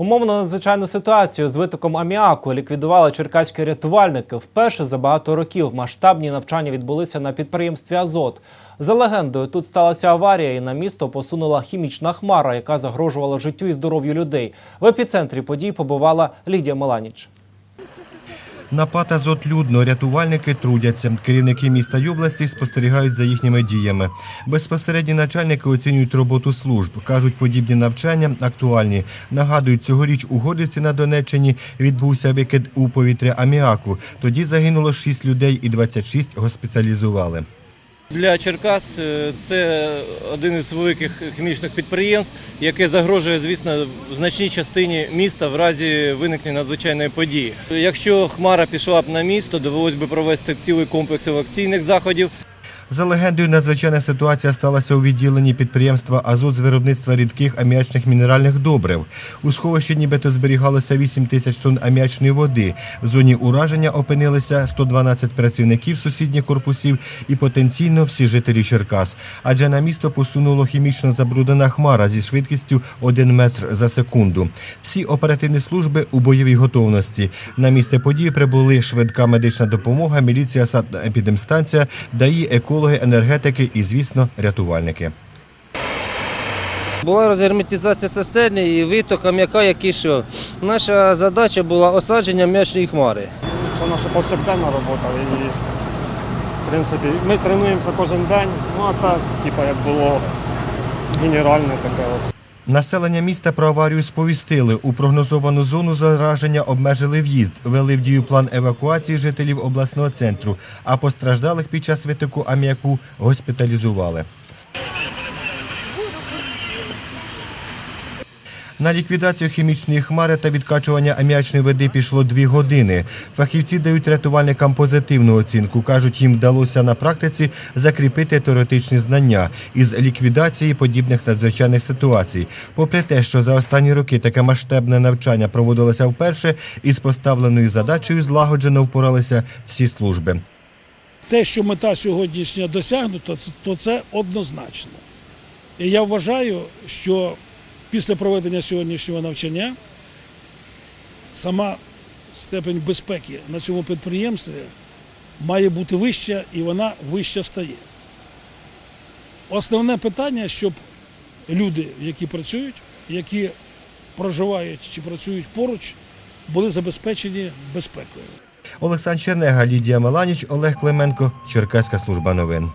Умовно надзвичайну ситуацію з витоком аміаку ліквідували черкаські рятувальники. Вперше за багато років масштабні навчання відбулися на підприємстві Азот. За легендою, тут сталася аварія, і на місто посунула хімічна хмара, яка загрожувала життю і здоров'ю людей. В епіцентрі подій побувала Лідія Маланіч. На ПАТ «Азот» людно рятувальники трудяться. Керівники міста й області спостерігають за їхніми діями. Безпосередні начальники оцінюють роботу служб. Кажуть, подібні навчання актуальні. Нагадують, цьогоріч у Годівці на Донеччині відбувся викид у повітря аміаку. Тоді загинуло 6 людей і 26 госпіталізували. Для Черкас е, це один із великих хімічних підприємств, яке загрожує, звісно, в значній частині міста в разі виникнення надзвичайної події. Якщо хмара пішла б на місто, довелось би провести цілий комплекс евакційних заходів. За легендою, надзвичайна ситуація сталася у відділенні підприємства «Азот» з виробництва рідких аміачних мінеральних добрив. У сховищі нібито зберігалося 8 тисяч тонн аміачної води. В зоні ураження опинилися 112 працівників сусідніх корпусів і потенційно всі жителі Черкас. Адже на місто посунуло хімічно забруднена хмара зі швидкістю 1 метр за секунду. Всі оперативні служби у бойовій готовності. На місце події прибули швидка медична допомога, міліція, епідемстанція, ДАІ, екологи, енергетики і, звісно, рятувальники. Була розгерметизація цистерні і виток ам'яка, який йшов. Наша задача була осадження м'ячної хмари. Це наша повсякденна робота. І, в принципі, ми тренуємося кожен день. Ну, а це, типу, як було генеральне таке. От. Населення міста про аварію сповістили. У прогнозовану зону зараження обмежили в'їзд, ввели в дію план евакуації жителів обласного центру, а постраждалих під час витоку аміаку госпіталізували. На ліквідацію хімічної хмари та відкачування аміачної води пішло дві години. Фахівці дають рятувальникам позитивну оцінку. Кажуть, їм вдалося на практиці закріпити теоретичні знання із ліквідації подібних надзвичайних ситуацій. Попри те, що за останні роки таке масштабне навчання проводилося вперше, із поставленою задачею злагоджено впоралися всі служби. те, що мета сьогоднішня досягнута, то це однозначно. І я вважаю, що після проведення сьогоднішнього навчання сама степень безпеки на цьому підприємстві має бути вища і вона вища стає. Основне питання, щоб люди, які працюють, які проживають чи працюють поруч, були забезпечені безпекою. Олександр Чернега, Лідія Меланіч, Олег Клименко, Черкаська служба новин.